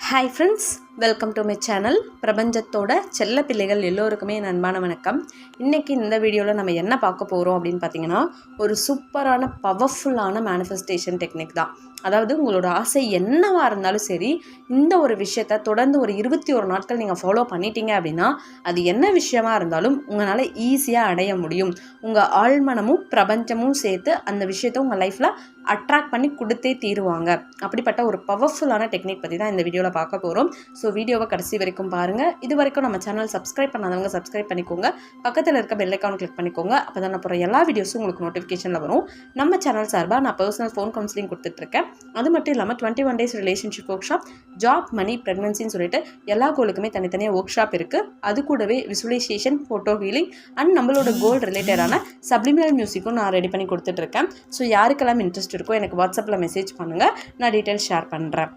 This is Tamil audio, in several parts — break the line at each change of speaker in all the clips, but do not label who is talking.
Hi friends welcome to my channel பிரபஞ்சத்தோட செல்ல பிள்ளைகள் எல்லோருக்குமே என் அன்பான வணக்கம். இன்றைக்கி இந்த வீடியோவில் நம்ம என்ன பார்க்க போகிறோம் அப்படின்னு பார்த்தீங்கன்னா ஒரு சூப்பரான பவர்ஃபுல்லான மேனிஃபெஸ்டேஷன் டெக்னிக் தான். அதாவது உங்களோட ஆசை என்னவாக இருந்தாலும் சரி இந்த ஒரு விஷயத்த தொடர்ந்து ஒரு இருபத்தி ஒரு நாட்கள் நீங்கள் ஃபாலோ பண்ணிட்டீங்க அப்படின்னா அது என்ன விஷயமா இருந்தாலும் உங்களால் ஈஸியாக அடைய முடியும். உங்கள் ஆழ்மனமும் பிரபஞ்சமும் சேர்த்து அந்த விஷயத்த உங்கள் லைஃப்பில் அட்ராக்ட் பண்ணி கொடுத்தே தீருவாங்க. அப்படிப்பட்ட ஒரு பவர்ஃபுல்லான டெக்னிக் பற்றி தான் இந்த வீடியோவில் பார்க்க போகிறோம் ஸோ ஸோ வீடியோவை கடைசி வரைக்கும் பாருங்கள் இது வரைக்கும் நம்ம சேனல் சப்ஸ்கிரைப் பண்ணாதவங்க சப்ஸ்கிரைப் பண்ணிக்கோங்க. பக்கத்தில் இருக்க பெல் ஐக்கான் கிளிக் பண்ணிக்கோங்க. அப்போ தான் நான் போகிற எல்லா வீடியோஸும் உங்களுக்கு நோட்டிஃபிகேஷனில் வரும். நம்ம சேனல் சார்பாக நான் பர்சனல் ஃபோன் கவுன்சிலிங் கொடுத்துட்ருக்கேன் அது மட்டும் இல்லாமல் twenty one days relationship workshop job money ப்ரெக்னன்சின்னு சொல்லிட்டு எல்லா கோலுக்குமே தனித்தனியாக ஒர்க் ஷாப் இருக்குது அது கூடவே விசுவலைசேஷன் ஃபோட்டோ ஹீலிங் அண்ட் நம்மளோட கோல் ரிலேட்டடான சப்ளிமினல் மியூசிக்கும் நான் ரெடி பண்ணி கொடுத்துட்ருக்கேன் ஸோ யாருக்கெல்லாம் இன்ட்ரெஸ்ட் இருக்கோ எனக்கு வாட்ஸ்அப்பில் மெசேஜ் பண்ணுங்கள் நான் டீட்டெயில்ஸ் ஷேர் பண்ணுறேன்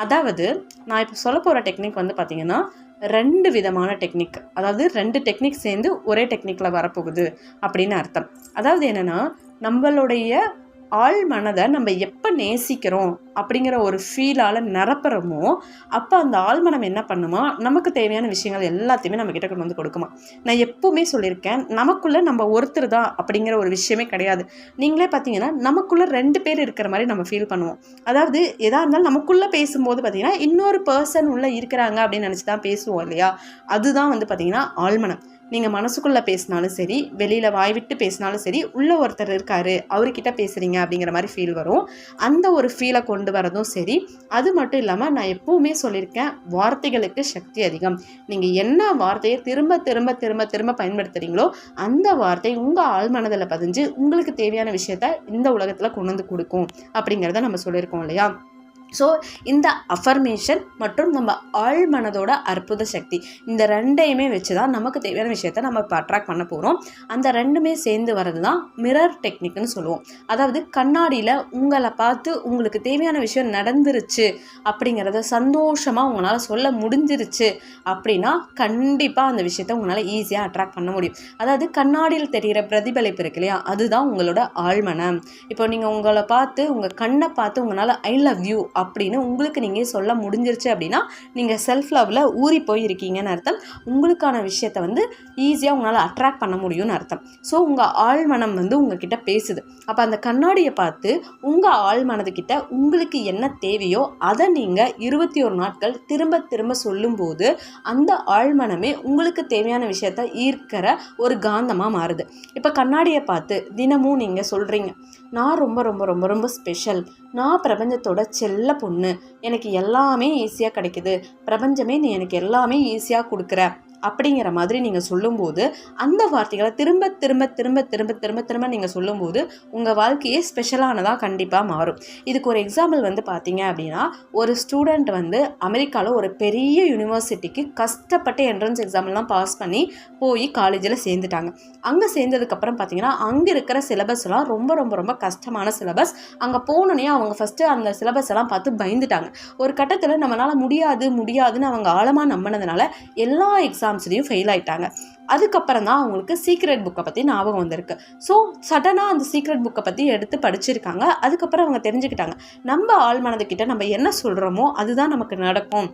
அதாவது நான் இப்போ சொல்ல போகிற டெக்னிக் வந்து பார்த்திங்கன்னா ரெண்டு விதமான டெக்னிக் அதாவது ரெண்டு டெக்னிக் சேர்ந்து ஒரே டெக்னிக்கில் வரப்போகுது அப்படின்னு அர்த்தம். அதாவது என்னென்னா நம்மளுடைய ஆள் மனதை நம்ம எப்போ நேசிக்கிறோம் அப்படிங்கிற ஒரு ஃபீலால் நிரப்புறமோ அப்போ அந்த ஆழ்மனம் என்ன பண்ணுமா? நமக்கு தேவையான விஷயங்கள் எல்லாத்தையுமே நம்ம கிட்ட கொண்டு வந்து கொடுக்குமா? நான் எப்பவுமே சொல்லியிருக்கேன் நமக்குள்ளே நம்ம ஒருத்தர் தான் அப்படிங்கிற ஒரு விஷயமே கிடையாது. நீங்களே பார்த்தீங்கன்னா நமக்குள்ளே ரெண்டு பேர் இருக்கிற மாதிரி நம்ம ஃபீல் பண்ணுவோம். அதாவது எதாக இருந்தாலும் நமக்குள்ளே பேசும்போது பார்த்தீங்கன்னா இன்னொரு பர்சன் உள்ளே இருக்கிறாங்க அப்படின்னு நினச்சி தான் பேசுவோம் இல்லையா? அதுதான் வந்து பார்த்தீங்கன்னா ஆழ்மனம் நீங்கள் மனசுக்குள்ளே பேசினாலும் சரி வெளியில் வாய் விட்டு பேசினாலும் சரி உள்ள ஒருத்தர் இருக்காரு அவர்கிட்ட பேசுகிறீங்க அப்படிங்கிற மாதிரி ஃபீல் வரும். அந்த ஒரு ஃபீலை கொண்டு வரதும் சரி. அது மட்டும் இல்லாமல் நான் எப்பவுமே சொல்லியிருக்கேன் வார்த்தைகளுக்கு சக்தி அதிகம். நீங்கள் என்ன வார்த்தையை திரும்ப திரும்ப திரும்ப திரும்ப பயன்படுத்துகிறீங்களோ அந்த வார்த்தை உங்கள் ஆழ்மனதில் பதிஞ்சு உங்களுக்கு தேவையான விஷயத்த இந்த உலகத்தில் கொண்டு வந்து கொடுக்கும் அப்படிங்கிறத நம்ம சொல்லியிருக்கோம் இல்லையா? ஸோ இந்த அஃபர்மேஷன் மற்றும் நம்ம ஆள் மனதோட அற்புத சக்தி இந்த ரெண்டையுமே வச்சு தான் நமக்கு தேவையான விஷயத்த நம்ம இப்போ அட்ராக்ட் பண்ண போகிறோம் அந்த ரெண்டுமே சேர்ந்து வர்றது தான் மிரர் டெக்னிக்னு சொல்லுவோம். அதாவது கண்ணாடியில் உங்களை பார்த்து உங்களுக்கு தேவையான விஷயம் நடந்துருச்சு அப்படிங்கிறத சந்தோஷமாக உங்களால் சொல்ல முடிஞ்சிருச்சு அப்படின்னா கண்டிப்பாக அந்த விஷயத்த உங்களால் ஈஸியாக அட்ராக்ட் பண்ண முடியும். அதாவது கண்ணாடியில் தெரிகிற பிரதிபலிப்பு இருக்கு இல்லையா அதுதான் உங்களோட ஆழ்மனம். இப்போ நீங்கள் உங்களை பார்த்து உங்கள் கண்ணை பார்த்து உங்களால் ஐ லவ் யூ அப்படின்னு உங்களுக்கு நீங்கள் சொல்ல முடிஞ்சிருச்சு அப்படின்னா நீங்கள் செல்ஃப் லவ்வில் ஊறி போயிருக்கீங்கன்னு அர்த்தம். உங்களுக்கான விஷயத்த வந்து ஈஸியாக உங்களால் அட்ராக்ட் பண்ண முடியும்னு அர்த்தம். ஸோ உங்கள் ஆழ்மனம் வந்து உங்ககிட்ட பேசுது. அப்போ அந்த கண்ணாடியை பார்த்து உங்கள் ஆழ்மனதுக்கிட்ட உங்களுக்கு என்ன தேவையோ அதை நீங்கள் இருபத்தி ஒரு நாட்கள் திரும்ப திரும்ப சொல்லும்போது அந்த ஆழ்மனமே உங்களுக்கு தேவையான விஷயத்த ஈர்க்கிற ஒரு காந்தமாக மாறுது. இப்போ கண்ணாடியை பார்த்து தினமும் நீங்கள் சொல்கிறீங்க நான் ரொம்ப ரொம்ப ரொம்ப ரொம்ப ஸ்பெஷல் நான் பிரபஞ்சத்தோட செல்ல பொண்ணு. எனக்கு எல்லாமே ஈஸியாக கிடைக்குது. பிரபஞ்சமே நீ எனக்கு எல்லாமே ஈஸியாக கொடுக்குற. அப்படிங்கிற மாதிரி நீங்கள் சொல்லும்போது அந்த வார்த்தைகளை திரும்ப திரும்ப திரும்ப திரும்ப திரும்ப திரும்ப நீங்கள் சொல்லும்போது உங்கள் வாழ்க்கையே ஸ்பெஷலானதாக கண்டிப்பாக மாறும். இதுக்கு ஒரு எக்ஸாம்பிள் வந்து பார்த்தீங்க அப்படின்னா ஒரு ஸ்டூடெண்ட் வந்து அமெரிக்காவில் ஒரு பெரிய யூனிவர்சிட்டிக்கு கஷ்டப்பட்டு என்ட்ரன்ஸ் எக்ஸாம்லாம் பாஸ் பண்ணி போய் காலேஜில் சேர்ந்துட்டாங்க. அங்கே சேர்ந்ததுக்கப்புறம் பார்த்தீங்கன்னா அங்கே இருக்கிற சிலபஸ்லாம் ரொம்ப ரொம்ப ரொம்ப கஷ்டமான சிலபஸ் அங்கே போனோன்னே அவங்க ஃபஸ்ட்டு அந்த சிலபஸ் எல்லாம் பார்த்து பயந்துட்டாங்க. ஒரு கட்டத்தில் நம்மளால் முடியாது முடியாதுன்னு அவங்க ஆழமாக நம்பினதுனால எல்லா எக்ஸாம் எக்ஸாம்ஸ்லேயும் ஃபெயில் ஆயிட்டாங்க. அதுக்கப்புறம் தான் அவங்களுக்கு சீக்ரெட் புக்கை பற்றி ஞாபகம் வந்திருக்கு. ஸோ சடனாக அந்த சீக்ரெட் புக்கை பற்றி எடுத்து படிச்சிருக்காங்க. அதுக்கப்புறம் அவங்க தெரிஞ்சுக்கிட்டாங்க. நம்ம ஆழ்மனதுக்கிட்ட நம்ம என்ன சொல்கிறோமோ அதுதான் நமக்கு நடக்கும்.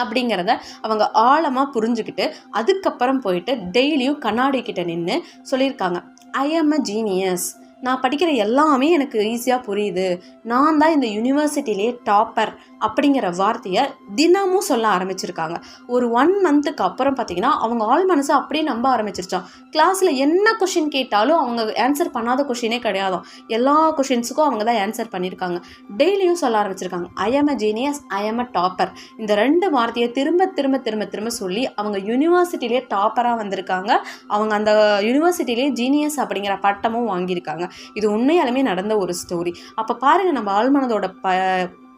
அப்படிங்கிறத அவங்க ஆழமாக புரிஞ்சுக்கிட்டு அதுக்கப்புறம் போயிட்டு டெய்லியும் கண்ணாடி கிட்ட நின்று சொல்லியிருக்காங்க. ஐ ஆம் அ ஜீனியஸ் நான் படிக்கிற எல்லாமே எனக்கு ஈஸியாக புரியுது. நான் தான் இந்த யூனிவர்சிட்டிலே டாப்பர் அப்படிங்கிற வார்த்தையை தினமும் சொல்ல ஆரம்பிச்சிருக்காங்க. ஒரு ஒன் மந்த்துக்கு அப்புறம் பார்த்தீங்கன்னா அவங்க ஆள் மனசை அப்படியே நம்ப ஆரம்பிச்சிருச்சான் கிளாஸில் என்ன கொஷின் கேட்டாலும் அவங்க ஆன்சர் பண்ணாத கொஷினே கிடையாதும். எல்லா கொஷின்ஸுக்கும் அவங்க தான் ஆன்சர் பண்ணியிருக்காங்க டெய்லியும் சொல்ல ஆரம்பிச்சிருக்காங்க. I am a genius I am a topper இந்த ரெண்டு வார்த்தையை திரும்ப திரும்ப திரும்ப திரும்ப சொல்லி அவங்க யூனிவர்சிட்டிலே டாப்பராக வந்திருக்காங்க. அவங்க அந்த யூனிவர்சிட்டிலே ஜீனியஸ் அப்படிங்கிற பட்டமும் வாங்கியிருக்காங்க. இது உண்மையாலுமே நடந்த ஒரு ஸ்டோரி அப்போ பாருங்கள் நம்ம ஆழ்மனதோட ப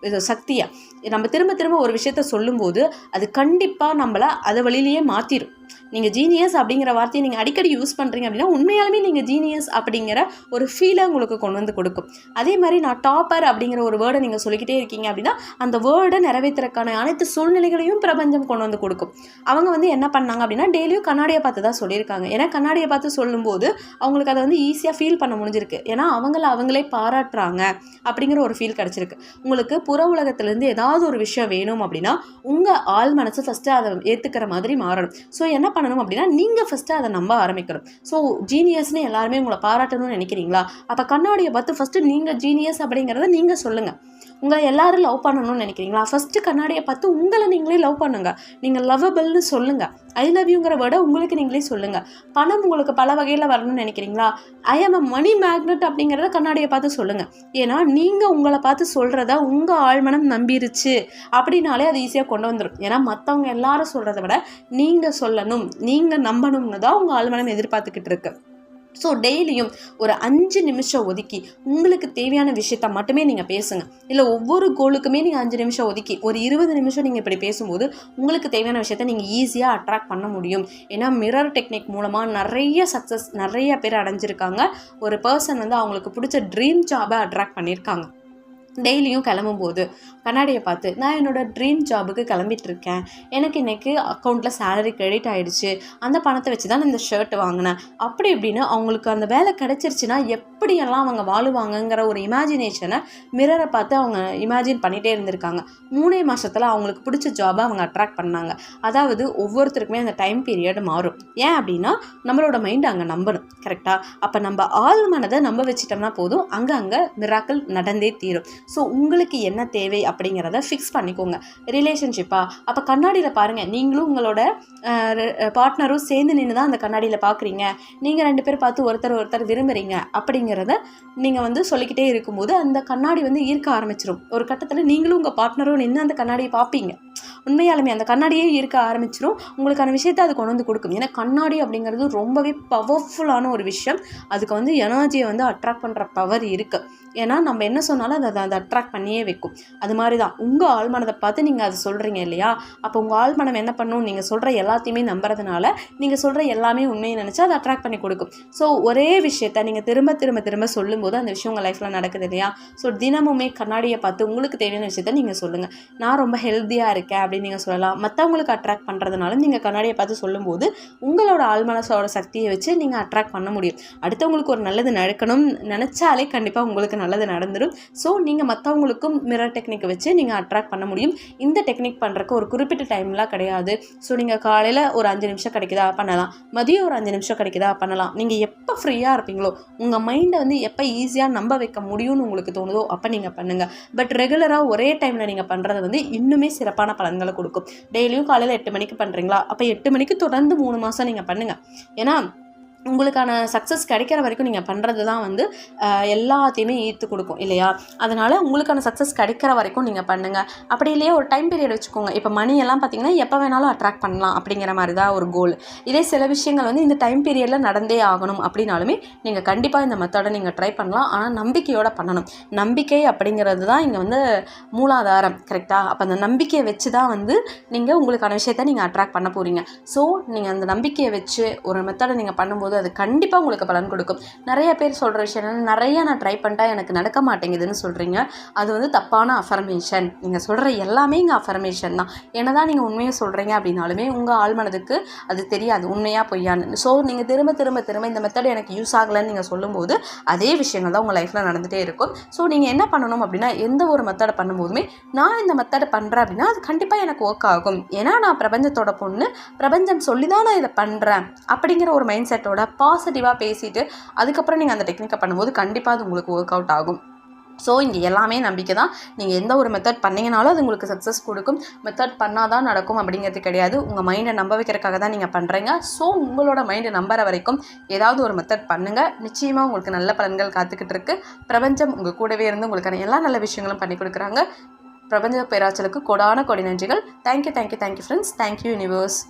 இது சக்தியை. நம்ம திரும்ப திரும்ப ஒரு விஷயத்த சொல்லும்போது அது கண்டிப்பாக நம்மளை அதை வழியிலேயே மாற்றிடும் நீங்கள் ஜீனியஸ் அப்படிங்கிற வார்த்தையை நீங்கள் அடிக்கடி யூஸ் பண்ணுறீங்க அப்படின்னா உண்மையாலுமே நீங்கள் ஜீனியஸ் அப்படிங்கிற ஒரு ஃபீலை உங்களுக்கு கொண்டு வந்து கொடுக்கும். அதே மாதிரி நான் டாப்பர் அப்படிங்கிற ஒரு வேர்டை நீங்கள் சொல்லிக்கிட்டே இருக்கீங்க அப்படின்னா அந்த வேர்டை நிறைவேற்றுறதுக்கான அனைத்து சூழ்நிலைகளையும் பிரபஞ்சம் கொண்டு வந்து கொடுக்கும். அவங்க வந்து என்ன பண்ணாங்க அப்படின்னா டெய்லியும் கண்ணாடியை பார்த்து தான் சொல்லியிருக்காங்க. ஏன்னா கண்ணாடியை பார்த்து சொல்லும்போது அவங்களுக்கு அதை வந்து ஈஸியாக ஃபீல் பண்ண முடிஞ்சிருக்கு. ஏன்னா அவங்கள அவங்களே பாராட்டுறாங்க அப்படிங்கிற ஒரு ஃபீல் கிடச்சிருக்கு. உங்களுக்கு புற உலகத்துலேருந்து ஏதாவது ஒரு விஷயம் வேணும் அப்படின்னா உங்கள் ஆள் மனசு ஃபஸ்ட்டு அதை ஏற்றுக்கிற மாதிரி மாறணும். ஸோ என்ன பண்ணணும் அப்படின்னா நீங்கள் ஃபஸ்ட்டு அதை நம்ப ஆரம்பிக்கணும். ஸோ ஜீனியஸ்னு எல்லாருமே உங்களை பாராட்டணும்னு நினைக்கிறீங்களா? அப்போ கண்ணாடியை பார்த்து ஃபஸ்ட்டு நீங்கள் ஜீனியஸ் அப்படிங்கிறத நீங்கள் சொல்லுங்கள் உங்களை எல்லாரும் லவ் பண்ணணும்னு நினைக்கிறீங்களா? ஃபஸ்ட்டு கண்ணாடியை பார்த்து உங்களை நீங்களே லவ் பண்ணுங்கள் நீங்கள் லவ்வபிள்னு சொல்லுங்கள் ஐ லவ் யூங்கிற வேர்டை உங்களுக்கு நீங்களே சொல்லுங்கள் பணம் உங்களுக்கு பல வகையில் வரணும்னு நினைக்கிறீங்களா? ஐ ஆம் அ மணி மேக்னெட் அப்படிங்கிறத கண்ணாடியை பார்த்து சொல்லுங்கள் ஏன்னா நீங்கள் உங்களை பார்த்து சொல்கிறத உங்கள் ஆழ்மனம் நம்பிருச்சு அப்படின்னாலே அது ஈஸியாக கொண்டு வந்துடும் ஏன்னா மற்றவங்க எல்லாரும் சொல்கிறத விட நீங்கள் சொல்லணும் நீங்கள் நம்பணும்னு தான் உங்கள் ஆழ்மனம் எதிர்பார்த்துக்கிட்டு இருக்குது ஸோ டெய்லியும் ஒரு அஞ்சு நிமிஷம் ஒதுக்கி உங்களுக்கு தேவையான விஷயத்த மட்டுமே நீங்கள் பேசுங்க. இல்லை ஒவ்வொரு கோலுக்குமே நீங்கள் அஞ்சு நிமிஷம் ஒதுக்கி ஒரு இருபது நிமிஷம் நீங்கள் இப்படி பேசும்போது உங்களுக்கு தேவையான விஷயத்த நீங்கள் ஈஸியாக அட்ராக்ட் பண்ண முடியும். ஏன்னா மிரர் டெக்னிக் மூலமாக நிறைய சக்ஸஸ் நிறைய பேர் அடைஞ்சிருக்காங்க. ஒரு பர்சன் வந்து அவங்களுக்கு பிடிச்ச ட்ரீம் ஜாபை அட்ராக்ட் பண்ணியிருக்காங்க டெய்லியும் கிளம்பும்போது கண்ணாடியை பார்த்து நான் என்னோடய ட்ரீம் ஜாபுக்கு கிளம்பிட்டு இருக்கேன் எனக்கு இன்றைக்கி அக்கௌண்ட்டில் சேலரி கிரெடிட் ஆகிடுச்சு அந்த பணத்தை வச்சு தான் நான் இந்த ஷர்ட் வாங்கினேன். அப்படி இப்படின்னு அவங்களுக்கு அந்த வேலை கிடச்சிருச்சுன்னா எப்படியெல்லாம் அவங்க வாழுவாங்கங்கிற ஒரு இமேஜினேஷனை மிரரை பார்த்து அவங்க இமேஜின் பண்ணிகிட்டே இருந்திருக்காங்க. மூணே மாதத்தில் அவங்களுக்கு பிடிச்ச ஜாபை அவங்க அட்ராக்ட் பண்ணாங்க. அதாவது ஒவ்வொருத்தருக்குமே அந்த டைம் பீரியட் மாறும். ஏன் அப்படின்னா நம்மளோட மைண்ட் அங்கே நம்பணும். கரெக்டாக அப்போ நம்ம ஆள் மனதை நம்ப வச்சிட்டோம்னா போதும். அங்கே அங்கே மிராக்கள் நடந்தே தீரும். ஸோ உங்களுக்கு என்ன தேவை அப்படிங்கிறத ஃபிக்ஸ் பண்ணிக்கோங்க. ரிலேஷன்ஷிப்பா அப்போ கண்ணாடியில் பாருங்கள் நீங்களும் உங்களோட பார்ட்னரும் சேர்ந்து நின்று தான் அந்த கண்ணாடியில் பார்க்குறீங்க நீங்கள் ரெண்டு பேர் பார்த்து ஒருத்தர் ஒருத்தர் விரும்புகிறீங்க அப்படிங்கிறத நீங்கள் வந்து சொல்லிக்கிட்டே இருக்கும்போது அந்த கண்ணாடி வந்து ஈர்க்க ஆரம்பிச்சிடும் ஒரு கட்டத்தில் நீங்களும் உங்கள் பார்ட்னரும் நின்று அந்த கண்ணாடியை பார்ப்பீங்க. உண்மையாலுமே அந்த கண்ணாடியே இருக்க ஆரம்பிச்சிடும் உங்களுக்கான விஷயத்தை அது கொண்டு வந்து கொடுக்கும். ஏன்னா கண்ணாடி அப்படிங்கிறது ரொம்பவே பவர்ஃபுல்லான ஒரு விஷயம். அதுக்கு வந்து எனர்ஜியை வந்து அட்ராக்ட் பண்ணுற பவர் இருக்குது ஏன்னா நம்ம என்ன சொன்னாலும் அதை அதை அட்ராக்ட் பண்ணியே வைக்கும். அது மாதிரி தான் உங்கள் ஆழ்மனதை பார்த்து நீங்கள் அதை சொல்கிறீங்க இல்லையா? அப்போ உங்கள் ஆழ்மனம் என்ன பண்ணும்? நீங்கள் சொல்கிற எல்லாத்தையுமே நம்புறதுனால நீங்கள் சொல்கிற எல்லாமே உண்மையை நினச்சா அதை அட்ராக்ட் பண்ணி கொடுக்கும். ஸோ ஒரே விஷயத்த நீங்கள் திரும்ப திரும்ப திரும்ப சொல்லும்போது அந்த விஷயம் உங்கள் லைஃப்பில் நடக்குது இல்லையா? ஸோ தினமுமே கண்ணாடியை பார்த்து உங்களுக்கு தேவையான விஷயத்த நீங்கள் சொல்லுங்கள் நான் ரொம்ப ஹெல்த்தியாக இருக்கேன் அப்படின்னு நீங்கள் சொல்லலாம். மற்றவங்களுக்கு அட்ராக்ட் பண்ணுறதுனால நீங்கள் கண்ணாடியை பார்த்து சொல்லும்போது உங்களோட ஆழ்மனசோட சக்தியை வச்சு நீங்கள் அட்ராக்ட் பண்ண முடியும். அடுத்தவங்களுக்கு ஒரு நல்லது நடக்கணும்னு நினச்சாலே கண்டிப்பாக உங்களுக்கு நல்லது நடந்துடும் ஸோ நீங்கள் மற்றவங்களுக்கும் மிரர் டெக்னிக் வச்சு நீங்கள் அட்ராக்ட் பண்ண முடியும். இந்த டெக்னிக் பண்ணுறக்கு ஒரு குறிப்பிட்ட டைம்லாம் கிடையாது. ஸோ நீங்கள் காலையில் ஒரு அஞ்சு நிமிஷம் கிடைக்குதா? பண்ணலாம். மதியம் ஒரு அஞ்சு நிமிஷம் கிடைக்குதா? பண்ணலாம். நீங்கள் எப்போ ஃப்ரீயாக இருப்பீங்களோ உங்கள் மைண்டை வந்து எப்போ ஈஸியாக நம்ப வைக்க முடியும்னு உங்களுக்கு தோணுதோ அப்போ நீங்கள் பண்ணுங்கள் பட் ரெகுலராக ஒரே டைமில் நீங்கள் பண்ணுறது வந்து இன்னுமே சிறப்பான பலன்களை கொடுக்கும். டெய்லியும் காலையில் எட்டு மணிக்கு பண்ணுறீங்களா அப்போ எட்டு மணிக்கு தொடர்ந்து மூணு மாதம் நீங்கள் பண்ணுங்கள் ஏன்னா உங்களுக்கான சக்ஸஸ் கிடைக்கிற வரைக்கும் நீங்கள் பண்ணுறது தான் வந்து எல்லாத்தையுமே ஈர்த்து கொடுக்கும் இல்லையா? அதனால் உங்களுக்கான சக்ஸஸ் கிடைக்கிற வரைக்கும் நீங்கள் பண்ணுங்கள் அப்படி இல்லையா ஒரு டைம் பீரியட் வச்சுக்கோங்க. இப்போ மணியெல்லாம் பார்த்தீங்கன்னா எப்போ வேணாலும் அட்ராக்ட் பண்ணலாம் அப்படிங்கிற மாதிரி தான் ஒரு கோல் இதே சில விஷயங்கள் வந்து இந்த டைம் பீரியடில் நடந்தே ஆகணும் அப்படின்னாலுமே நீங்கள் கண்டிப்பாக இந்த மெத்தடை நீங்கள் ட்ரை பண்ணலாம். ஆனால் நம்பிக்கையோடு பண்ணணும். நம்பிக்கை அப்படிங்கிறது தான் இங்கே வந்து மூலாதாரம் கரெக்டாக அப்போ அந்த நம்பிக்கையை வச்சு தான் வந்து நீங்கள் உங்களுக்கான விஷயத்தை நீங்கள் அட்ராக்ட் பண்ண போகிறீங்க ஸோ நீங்கள் அந்த நம்பிக்கையை வச்சு ஒரு மெத்தடை நீங்கள் பண்ணும்போது அது கண்டிப்பாக உங்களுக்கு பலன் கொடுக்கும். நிறைய பேர் சொல்கிற விஷயம் என்னன்னா, நிறைய நான் ட்ரை பண்ணிட்டா எனக்கு நடக்க மாட்டேங்குதுன்னு சொல்கிறீங்க அது வந்து தப்பான அஃபர்மேஷன் நீங்கள் சொல்கிற எல்லாமே இங்கே அஃபர்மேஷன் தான். என்ன தான் நீங்கள் உண்மையை சொல்கிறீங்க அப்படின்னாலுமே உங்கள் ஆழ்மனதுக்கு அது தெரியாது. உண்மையாக பொய்யான்னு. ஸோ நீங்கள் திரும்ப திரும்ப திரும்ப இந்த மெத்தட் எனக்கு யூஸ் ஆகலைன்னு நீங்கள் சொல்லும்போது அதே விஷயங்கள் தான் உங்கள் லைஃப்பில் நடந்துகிட்டே இருக்கும். ஸோ நீங்கள் என்ன பண்ணணும் அப்படின்னா எந்த ஒரு மெத்தடை பண்ணும்போதுமே நான் இந்த மெத்தடை பண்ணுறேன் அப்படின்னா அது கண்டிப்பாக எனக்கு ஒர்க் ஆகும். ஏன்னா நான் பிரபஞ்சத்தோட பொண்ணு. பிரபஞ்சம் சொல்லி தான் நான் இதை பண்ணுறேன் அப்படிங்கிற ஒரு மைண்ட் செட்டோட பாசிட்டிவாக பேசிவிட்டு அதுக்கப்புறம் நீங்கள் அந்த டெக்னிக்கை பண்ணும்போது கண்டிப்பாக அது உங்களுக்கு ஒர்க் அவுட் ஆகும். ஸோ இங்கே எல்லாமே நம்பிக்கை தான். நீங்கள் எந்த ஒரு மெத்தட் பண்ணீங்கனாலும் அது உங்களுக்கு சக்ஸஸ் கொடுக்கும். மெத்தட் பண்ணால் தான் நடக்கும் அப்படிங்கிறது கிடையாது. உங்கள் மைண்டை நம்ப வைக்கிறதுக்காக தான் நீங்கள் பண்ணுறீங்க ஸோ உங்களோட மைண்டை நம்புற வரைக்கும் ஏதாவது ஒரு மெத்தட் பண்ணுங்கள் நிச்சயமாக உங்களுக்கு நல்ல பலன்கள் காத்துக்கிட்டு இருக்கு. பிரபஞ்சம் உங்கள் கூடவே இருந்து உங்களுக்கான எல்லா நல்ல விஷயங்களும் பண்ணி கொடுக்குறாங்க. பிரபஞ்ச பேராச்சலுக்கு கொடான கொடி நன்றிகள். Thank you thank you thank you friends thank you universe